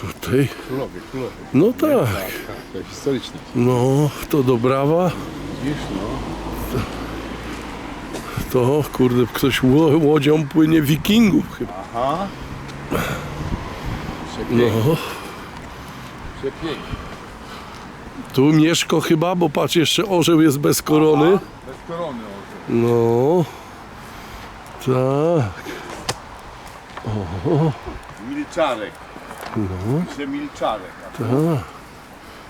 Tutaj. Królowie, królowie. No tak. Tak, tak, jest historyczne. No, to do brawa. Widzisz, no. To kurde, ktoś ło- łodzią płynie wikingów chyba. Aha. Przepięknie, No. przepięknie. Tu Mieszko chyba, bo patrz, jeszcze orzeł jest bez korony. Bez korony oto. No. Tak. Milczarek. No. Pisze Milczarek. A tu Tak.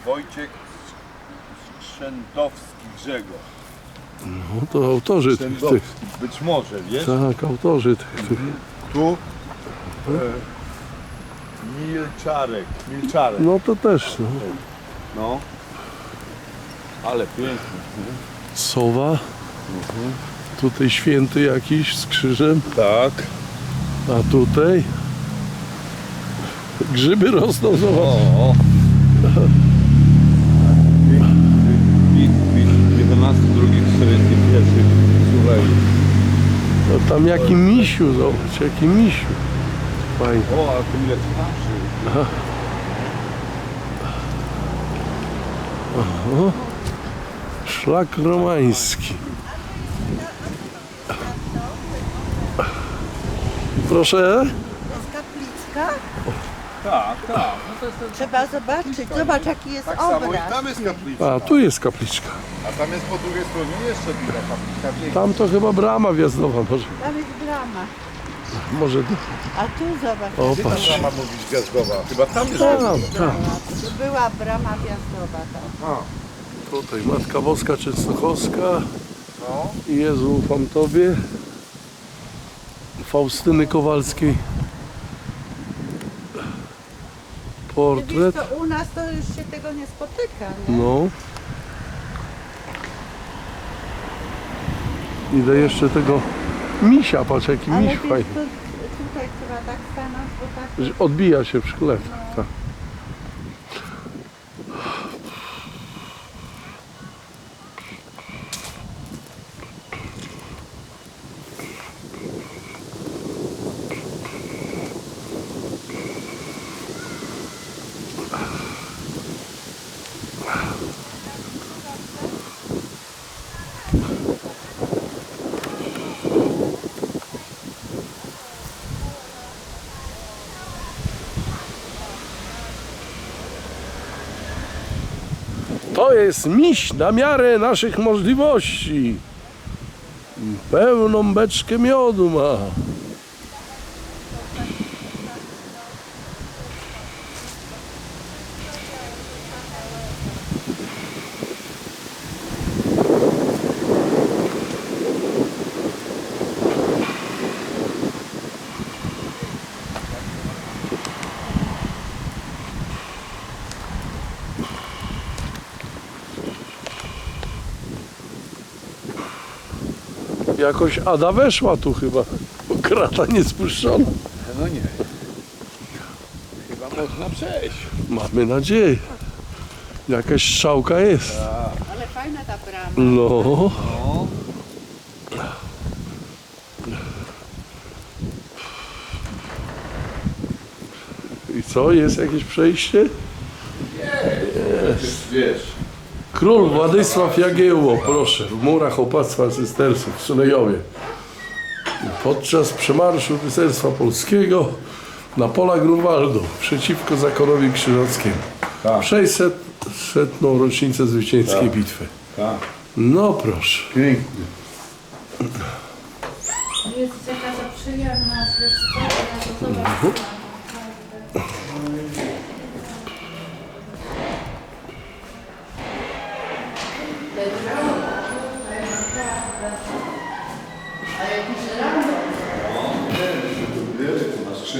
Wojciech Szędowski Grzegorz. No to autorzy tych, tych. Być może, wiesz? Tak, autorzy tych. tych. Tu e, Milczarek. Milczarek. No to też, no. No. Ale pięknie. Sowa. Tutaj święty jakiś z krzyżem. Tak. A tutaj grzyby rosną, zobacz. O. 11, 2, 41. Słuchaj. No tam jaki misiu, zobacz, jaki misiu. Fajnie. O, a tu ile twarzy. Szlak romański. Proszę. jest kaplicka. Tak, tak. No to jest ten... Trzeba zobaczyć. Zobacz jaki jest Tak samo i obraz. tam jest kapliczka. A, tu jest kapliczka. A tam jest po drugiej stronie jeszcze druga kapliczka większa. Tam to chyba brama wjazdowa, może. Tam jest brama. Może A tu zobacz. o, Gdzie ta patrz. brama mówić gwiazdowa? Chyba tam jest Tam, tam. Tu była brama wjazdowa tam. Tutaj Matka Boska Częstochowska. no. I Jezu, ufam Tobie. Faustyny Kowalskiej. Wiesz, Portret. to u nas to już się tego nie spotyka, nie? No. Idę jeszcze tego misia, patrz jaki Ale miś wiesz, fajny. to tutaj trzeba tak stanąć, bo tak... Odbija się w szkle. Tak. Jest miś na miarę naszych możliwości. Pełną beczkę miodu ma. Jakoś Ada weszła tu chyba. Bo krata nie spuszczona. No nie. Chyba można przejść. Mamy nadzieję. Jakaś strzałka jest. Ale fajna ta brama. No. No. I co? Jest jakieś przejście? Jest. Wiesz. Król Władysław Jagiełło, proszę, w murach opactwa cystersów w Sulejowie. Podczas przemarszu rycerstwa polskiego na pola Grunwaldu przeciwko zakorowi krzyżackiemu. Tak. 600 setną rocznicę zwycięskiej bitwy. Tak. No proszę. Pięknie. Jest taka przyjemna, wiesz co, ja to zobaczyłam.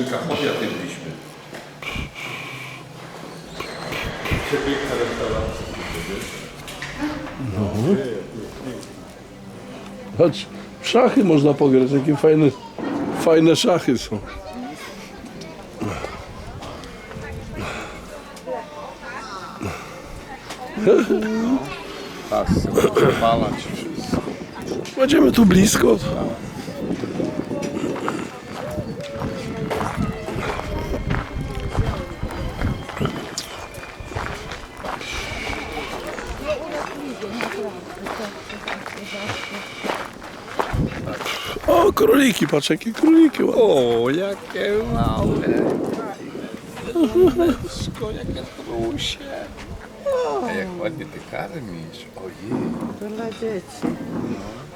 Skrzynkach obiad jedliśmy. Przepiękna restauracja. W szachy można pograć, jakie fajne, fajne szachy są. Tak, przepalać wszystko. Będziemy tu blisko. O, króliki, patrz, jakie króliki ładne. O, jakie małe. Króleczko, jakie trusie. A jak ładnie ty karmisz. Ojej. To dla dzieci.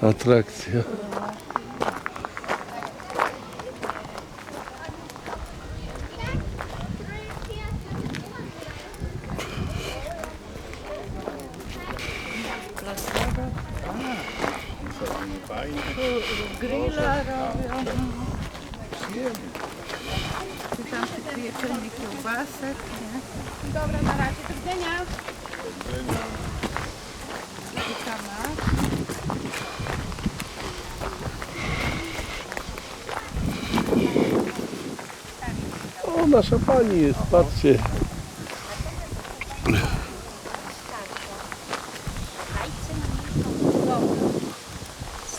Atrakcja. Grilla robią. I tam te pieczenie kiełbasek, nie? Dobra, na razie. Do widzenia. I kanap. O, nasza pani jest, patrzcie.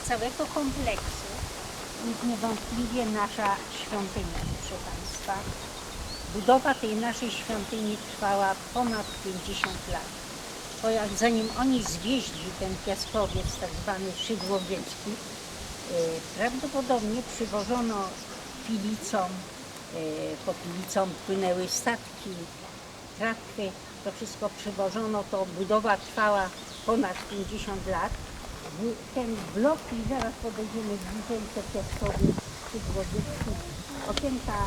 z całego kompleksu jest niewątpliwie nasza świątynia, proszę Państwa. Budowa tej naszej świątyni trwała ponad 50 lat. Bo jak zanim oni zwieźli ten piaskowiec, tak zwany Szydłowiecki, e, prawdopodobnie przywożono pilicą, e, po pilicą płynęły statki, tratwy, to wszystko przywożono, to budowa trwała ponad 50 lat. Ten blok i zaraz podejdziemy bliżej, te piaskowiec Szydłowiecki, okienka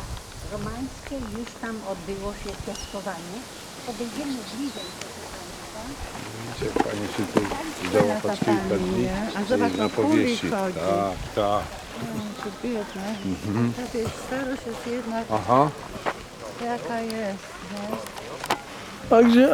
romańskie, już tam odbyło się piaskowanie. Podejdziemy bliżej, proszę Państwa. Widzicie, pani się tu paczki pani, nie? A zobacz, na powieści. chodzi. Tak, tak. To biedne. To jest starość jest jednak Aha. jaka jest, nie? A gdzie,